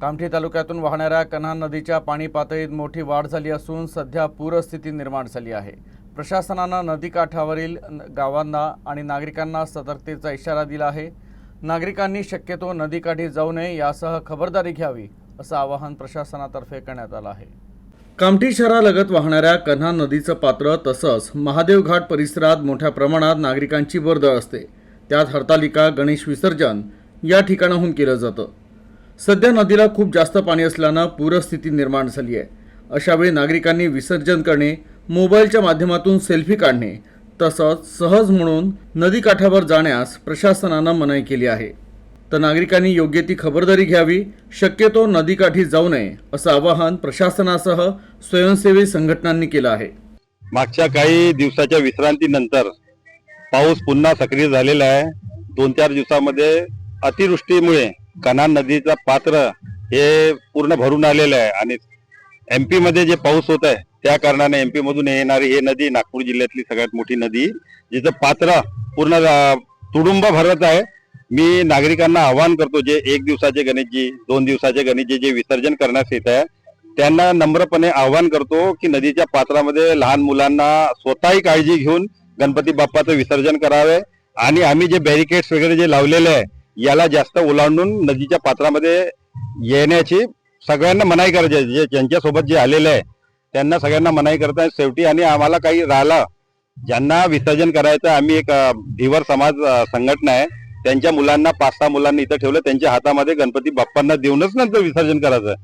कामठी तालुक्यातून वाहणाऱ्या कन्हान नदीच्या पाणी पातळीत मोठी वाढ झाली असून सध्या पूरस्थिती निर्माण झाली आहे. प्रशासनानं नदीकाठावरील न- गावांना आणि नागरिकांना सतर्कतेचा इशारा दिला आहे. नागरिकांनी शक्यतो नदीकाठी जाऊ नये यासह खबरदारी घ्यावी असं आवाहन प्रशासनातर्फे करण्यात आलं आहे. कामठी शहरालगत वाहणाऱ्या कन्हा नदीचं पात्र तसंच महादेव घाट परिसरात मोठ्या प्रमाणात नागरिकांची वर्दळ असते. त्यात हरतालिका गणेश विसर्जन या ठिकाणाहून केलं जातं. सध्या नदीला खूप जास्त पाणी असल्यानं पूरस्थिती निर्माण झाली आहे. अशावेळी नागरिकांनी विसर्जन करणे मोबाईलच्या माध्यमातून सेल्फी काढणे तसंच सहज म्हणून नदीकाठावर जाण्यास प्रशासनानं मनाई केली आहे. तर नागरिकांनी योग्य ती खबरदारी घ्यावी शक्यतो नदीकाठी जाऊ नये असं आवाहन प्रशासनासह स्वयंसेवी संघटनांनी केलं आहे. मागच्या काही दिवसाच्या विश्रांतीनंतर पाऊस पुन्हा सक्रिय झालेला आहे. दोन चार दिवसामध्ये अतिवृष्टीमुळे कना नदीचं पात्र हे पूर्ण भरून आलेलं आहे. आणि एमपी मध्ये जे पाऊस होत आहे त्या कारणाने एमपी मधून येणारी ही नदी नागपूर जिल्ह्यातली सगळ्यात मोठी नदी जिचं पात्र पूर्ण तुडुंब भरत आहे. मी नागरिकांना आवाहन करतो जे एक दिवसाचे गणेशजी दोन दिवसाचे गणेशजी जे विसर्जन करण्यास येत आहे त्यांना नम्रपणे आवाहन करतो की नदीच्या पात्रामध्ये लहान मुलांना स्वतःही काळजी घेऊन गणपती बाप्पाचं विसर्जन करावे. आणि आम्ही जे बॅरिकेड्स वगैरे जे लावलेले आहे याला जास्त ओलांडून नदीच्या पात्रामध्ये येण्याची सगळ्यांना मनाई करायची जे ज्यांच्यासोबत जे आलेले आहे त्यांना सगळ्यांना मनाई करता शेवटी आणि आम्हाला काही राहिलं ज्यांना विसर्जन करायचं आम्ही एक धीवर समाज संघटना आहे. त्यांच्या मुलांना पाच सहा मुलांनी इथं ठेवलं त्यांच्या हातामध्ये गणपती बाप्पांना देऊनच नंतर विसर्जन करायचं